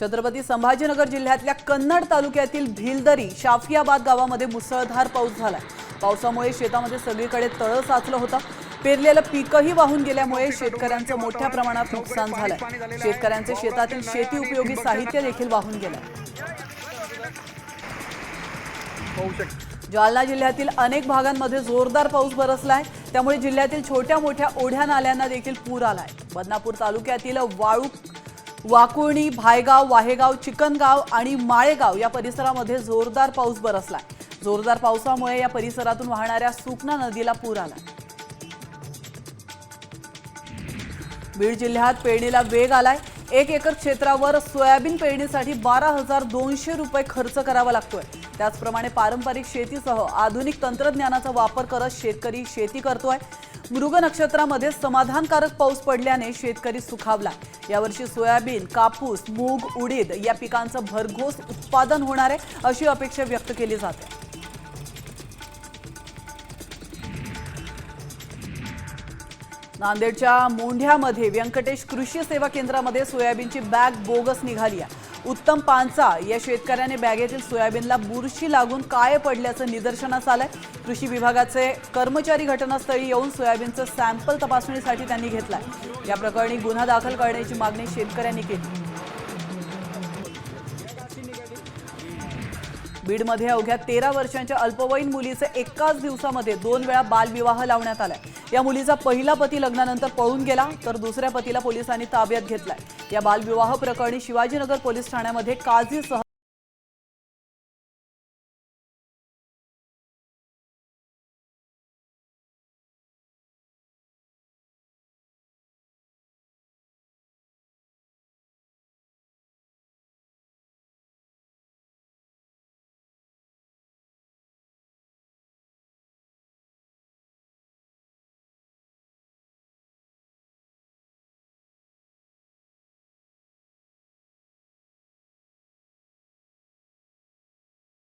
छत्रपती संभाजीनगर जिल्ह्यातल्या कन्नड तालुक्यातील भिलदरी शाफियाबाद गावामध्ये मुसळधार पाऊस झालाय. पावसामुळे शेतामध्ये सगळीकडे तळं साचलं होतं. पेरलेलं पीकही वाहून गेल्यामुळे शेतकऱ्यांचं मोठ्या प्रमाणात नुकसान झालंय. शेतकऱ्यांचे शेतातील शेती उपयोगी साहित्य देखील वाहून गेलंय. जालना जिल्ह्यातील अनेक भागांमध्ये जोरदार पाऊस बरसलाय. त्यामुळे जिल्ह्यातील छोट्या मोठ्या ओढ्या नाल्यांना देखील पूर आलाय. बदनापूर तालुक्यातील वाळू वाकुळणी भायगाव वाहेगाव चिकनगाव आणि माळेगाव या परिसरामध्ये जोरदार पाऊस बरसलाय. जोरदार पावसामुळे या परिसरातून वाहणाऱ्या सुकना नदीला पूर आला बीड जिल्ह्यात पेरणीला वेग आलाय. एक एकर क्षेत्रावर सोयाबीन पेरणीसाठी बारा हजार दोनशे रुपये खर्च करावा लागतोय. त्याचप्रमाणे पारंपरिक शेतीसह आधुनिक तंत्रज्ञानाचा वापर करत शेतकरी शेती करतोय. मृग नक्षत्रामध्ये समाधानकारक पाऊस पडल्याने शेतकरी सुखावला. यावर्षी सोयाबीन कापूस मूग उडीद या पिकांचं भरघोस उत्पादन होणार आहे अशी अपेक्षा व्यक्त केली जाते. नांदेडच्या मोंढ्यामध्ये व्यंकटेश कृषी सेवा केंद्रामध्ये सोयाबीनची बॅग बोगस निघाली आहे. उत्तम पांचा या शेतकऱ्याने बॅगेतील सोयाबीनला बुरशी लागून काय पडल्याचं निदर्शनास आलंय. कृषी विभागाचे कर्मचारी घटनास्थळी येऊन सोयाबीनचं सॅम्पल तपासणीसाठी त्यांनी घेतलाय. या प्रकरणी गुन्हा दाखल करण्याची मागणी शेतकऱ्यांनी केली. बीडमध्ये अवघ्या तेरा वर्षांच्या अल्पवयीन मुलीचे एकाच दिवसामध्ये दोन वेळा बालविवाह लावण्यात आलाय. या मुलीचा पहिला पती लग्नानंतर पळून गेला तर दुसऱ्या पतीला पोलिसांनी ताब्यात घेतलाय. या बालविवाह प्रकरणी शिवाजीनगर पोलीस ठाण्यामध्ये काझीसह